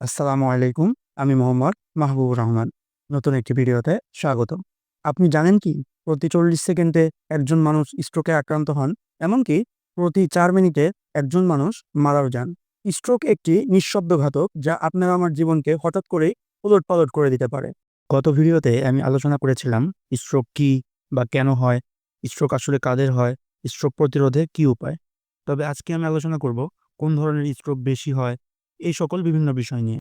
আসসালামু আলাইকুম, আমি মোহাম্মদ মাহবুবুর রহমান। নতুন একটি ভিডিওতে স্বাগত আপনি জানেন কি, প্রতি চল্লিশ সেকেন্ডে একজন মানুষ স্ট্রোকে আক্রান্ত হন, এমনকি প্রতি চার মিনিটে একজন মানুষ মারাও যান। স্ট্রোক একটি নিঃশব্দ ঘাতক যা আপনার আমার জীবনকে হঠাৎ করেই উলট পালট করে দিতে পারে। গত ভিডিওতে আমি আলোচনা করেছিলাম স্ট্রোক কি বা কেন হয় স্ট্রোক আসলে কাদের হয় স্ট্রোক প্রতিরোধে কি উপায়। তবে আজকে আমি আলোচনা করব, কোন ধরনের স্ট্রোক বেশি হয় এই সকল বিভিন্ন বিষয় নিয়ে।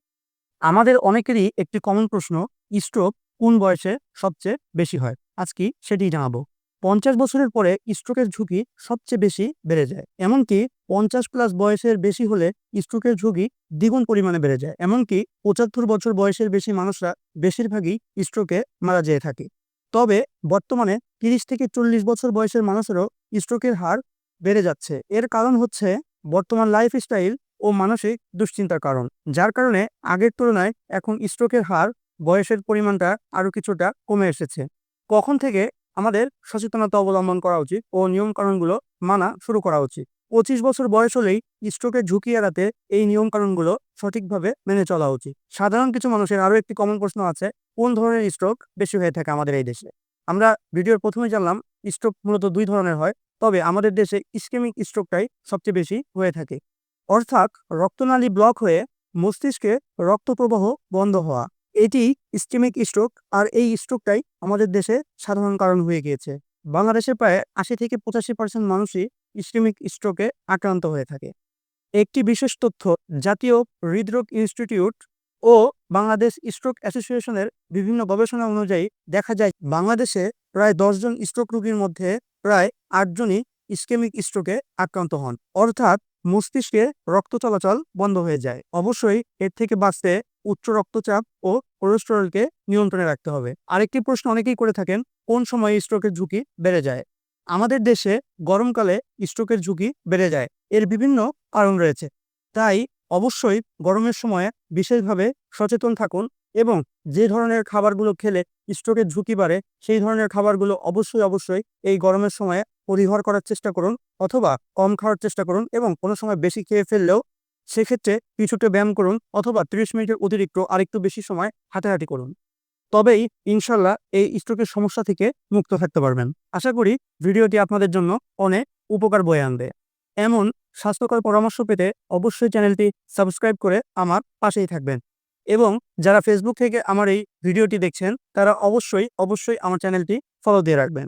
আমাদের অনেকেরই একটি কমন প্রশ্ন স্ট্রোক কোন বয়সে সবচেয়ে বেশি হয়? আজকে সেটি জানাব। পঞ্চাশ বছরের পরে স্ট্রোকের ঝুঁকি সবচেয়ে বেশি বেড়ে যায়। এমনকি পঞ্চাশ প্লাস বয়সের বেশি হলে স্ট্রোকের ঝুঁকি দ্বিগুণ পরিমাণে বেড়ে যায়। এমনকি পঁচাত্তর বছর বয়সের বেশি মানুষরা বেশিরভাগই স্ট্রোকে মারা যেয়ে থাকে। তবে বর্তমানে তিরিশ থেকে চল্লিশ বছর বয়সের মানুষেরও স্ট্রোকের হার বেড়ে যাচ্ছে। এর কারণ হচ্ছে বর্তমান লাইফস্টাইল ও মানসিক দুশ্চিন্তার কারণ। যার কারণে আগের তুলনায় এখন স্ট্রোকের হার, বয়সের পরিমাণটা আরও কিছুটা কমে এসেছে। কখন থেকে আমাদের সচেতনতা অবলম্বন করা উচিত ও নিয়মকানুনগুলো মানা শুরু করা উচিত? পঁচিশ বছর বয়স হলেই স্ট্রোকের ঝুঁকি এড়াতে এই নিয়মকানুনগুলো সঠিকভাবে মেনে চলা উচিত। সাধারণ কিছু মানুষের আরও একটি কমন প্রশ্ন আছে, কোন ধরনের স্ট্রোক বেশি হয়ে থাকে আমাদের এই দেশে? আমরা ভিডিওর প্রথমে জানলাম স্ট্রোক মূলত দুই ধরনের হয়, তবে আমাদের দেশে ইস্কেমিক স্ট্রোকটাই সবচেয়ে বেশি হয়ে থাকে। অর্থাৎ রক্তনালী ব্লক হয়ে মস্তিষ্কে রক্তপ্রবাহ বন্ধ হওয়া। এটি ইস্কেমিক স্ট্রোক, আর এই স্ট্রোকটাই আমাদের দেশে সাধারণ কারণ হয়ে গিয়েছে। বাংলাদেশে প্রায় আশি থেকে পঁচাশি পার্সেন্ট মানুষই ইস্কেমিক স্ট্রোকে আক্রান্ত হয়ে থাকে। একটি বিশেষ তথ্য, জাতীয় হৃদরোগ ইনস্টিটিউট ও বাংলাদেশ স্ট্রোক অ্যাসোসিয়েশনের বিভিন্ন গবেষণা অনুযায়ী দেখা যায়, বাংলাদেশে প্রায় দশজন স্ট্রোক রোগীর মধ্যে প্রায় আটজনই ইস্কেমিক স্ট্রোকে আক্রান্ত হন। অর্থাৎ মস্তিষ্কে রক্ত চলাচল বন্ধ হয়ে যায়। অবশ্যই এর থেকে বাঁচতে উচ্চ রক্তচাপ ও কোলেস্টেরলকে নিয়ন্ত্রণে রাখতে হবে। আরেকটি প্রশ্ন অনেকেই করে থাকেন, কোন সময় স্ট্রোকের ঝুঁকি বেড়ে যায়? আমাদের দেশে গরমকালে স্ট্রোকের ঝুঁকি বেড়ে যায়, এর বিভিন্ন কারণ রয়েছে। তাই অবশ্যই গরমের সময়ে বিশেষভাবে সচেতন থাকুন এবং যে ধরনের খাবারগুলো খেলে স্ট্রোকের ঝুঁকি বাড়ে, সেই ধরনের খাবারগুলো অবশ্যই অবশ্যই এই গরমের সময়ে পরিহার করার চেষ্টা করুন অথবা কম খাওয়ার চেষ্টা করুন এবং কোনো সময় বেশি খেয়ে ফেললেও সেক্ষেত্রে কিছুটা ব্যায়াম করুন অথবা ত্রিশ মিনিটের অতিরিক্ত আরেকটু বেশি সময় হাঁটাহাঁটি করুন। তবেই ইনশাল্লাহ এই স্ট্রোকের সমস্যা থেকে মুক্ত থাকতে পারবেন। আশা করি ভিডিওটি আপনাদের জন্য অনেক উপকার বয়ে আনবে। এমন স্বাস্থ্যকর পরামর্শ পেতে অবশ্যই চ্যানেলটি সাবস্ক্রাইব করে আমার পাশেই থাকবেন। এবং যারা ফেসবুক থেকে আমার এই ভিডিওটি দেখছেন, তারা অবশ্যই অবশ্যই আমার চ্যানেলটি ফলো দিয়ে রাখবেন।